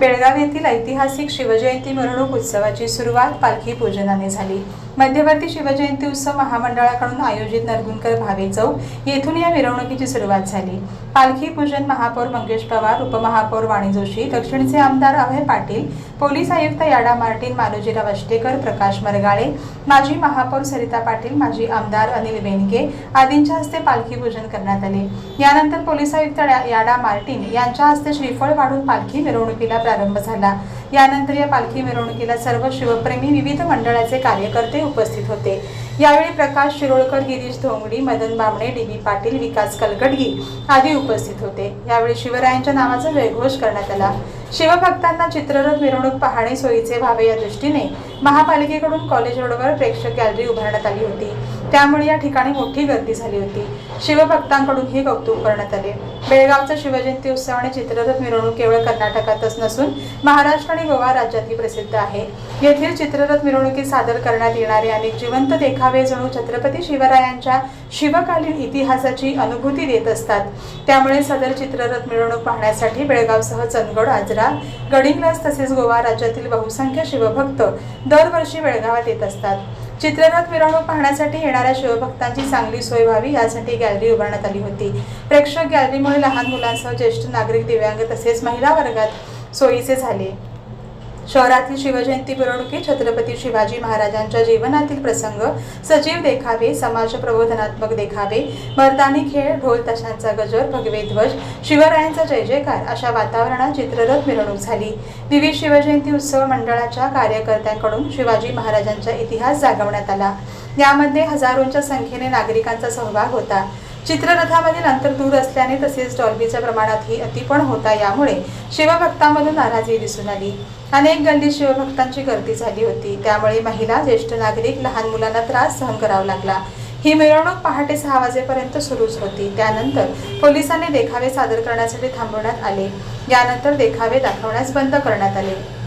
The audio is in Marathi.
बेळगाव येथील ऐतिहासिक शिवजयंती मिरवणूक उत्सवाची सुरुवात पालखी पूजनाने झाली. मध्यवर्ती शिवजयंती उत्सव महामंडळाकडून आयोजित नरगुंकर भावे चौक येथून या मिरवणुकीची सुरुवात झाली. पालखी पूजन महापौर मंगेश पवार उपमहापौर वाणी जोशी दक्षिणचे आमदार अभय पाटील पोलीस आयुक्त याडा मार्टिन मालोजीराव अष्टेकर प्रकाश मरगाळे माजी महापौर सरिता पाटील माजी आमदार अनिल बेनके आदींच्या हस्ते पालखी पूजन करण्यात आले. यानंतर पोलीस आयुक्त याडा मार्टिन यांच्या हस्ते श्रीफळ वाढून पालखी मिरवणुकीला प्रारंभ झाला. यानंतर या पालखी मिरवणुकीला सर्व शिवप्रेमी विविध मंडळाचे कार्यकर्ते उपस्थित होते. यावेळी प्रकाश शिरोळकर गिरीश धोंगडी मदन बामणे डी बी पाटील विकास कलगडगी आदी उपस्थित होते. यावेळी शिवरायांच्या नावाचा जयघोष करण्यात आला. शिवभक्तांना चित्ररथ मिरवणूक पाहणे सोयीचे व्हावे या दृष्टीने महापालिकेकडून कॉलेज रोडवर प्रेक्षक गॅलरी उभारण्यात आली होती. त्यामुळे या ठिकाणी मोठी गर्दी झाली होती. शिवभक्तांकडून हे कौतुक करण्यात आले. बेळगावचा शिवजयंती उत्सव आणि चित्ररथ मिरवणूक केवळ कर्नाटकातच नसून महाराष्ट्र आणि गोवा राज्यातही प्रसिद्ध आहे. येथील चित्ररथ मिरवणुकीत सादर करण्यात येणारे अनेक जिवंत देखावे जणू छत्रपती शिवरायांच्या शिवकालीन इतिहासाची अनुभूती देत असतात. त्यामुळे सदर चित्ररथ मिरवणूक पाहण्यासाठी बेळगावसह चंदगड आजरा गडिंग्लास तसेच गोवा राज्यातील बहुसंख्य शिवभक्त दरवर्षी बेळगावात येत असतात. चित्ररथ मिरवणूक पाहण्यासाठी येणाऱ्या शिवभक्तांची चांगली सोय व्हावी यासाठी गॅलरी उभारण्यात आली होती. प्रेक्षक गॅलरीमुळे लहान मुलांसह ज्येष्ठ नागरिक दिव्यांग तसेच महिला वर्गात सोयीचे झाले. शहरातील शिवजयंती मिरवणुकीत छत्रपती शिवाजी महाराजांच्या जीवनातील प्रसंग सजीव देखावे समाज प्रबोधनात्मक देखावे मर्दानी खेळ ढोल ताशांचा गजर भगवे ध्वज शिवरायांचा जय जयकार अशा वातावरणात चित्ररथ मिरवणूक झाली. विविध शिवजयंती उत्सव मंडळाच्या कार्यकर्त्यांकडून शिवाजी महाराजांचा इतिहास जागवण्यात आला. यामध्ये हजारोंच्या संख्येने नागरिकांचा सहभाग होता. चित्ररथामधील अंतर दूर असल्याने तसेच डॉल्बीच्या प्रमाणातही अतिपण होता यामुळे शिवभक्तांमधून नाराजी दिसून आली. अनेक गल्ली शिवभक्तांची गर्दी झाली होती. त्यामुळे महिला ज्येष्ठ नागरिक लहान मुलांना त्रास सहन करावा लागला. ही मिरवणूक पहाटे सहा वाजेपर्यंत सुरूच होती. त्यानंतर पोलिसांनी देखावे सादर करण्यासाठी थांबवण्यात आले. यानंतर देखावे दाखवण्यास बंद करण्यात आले.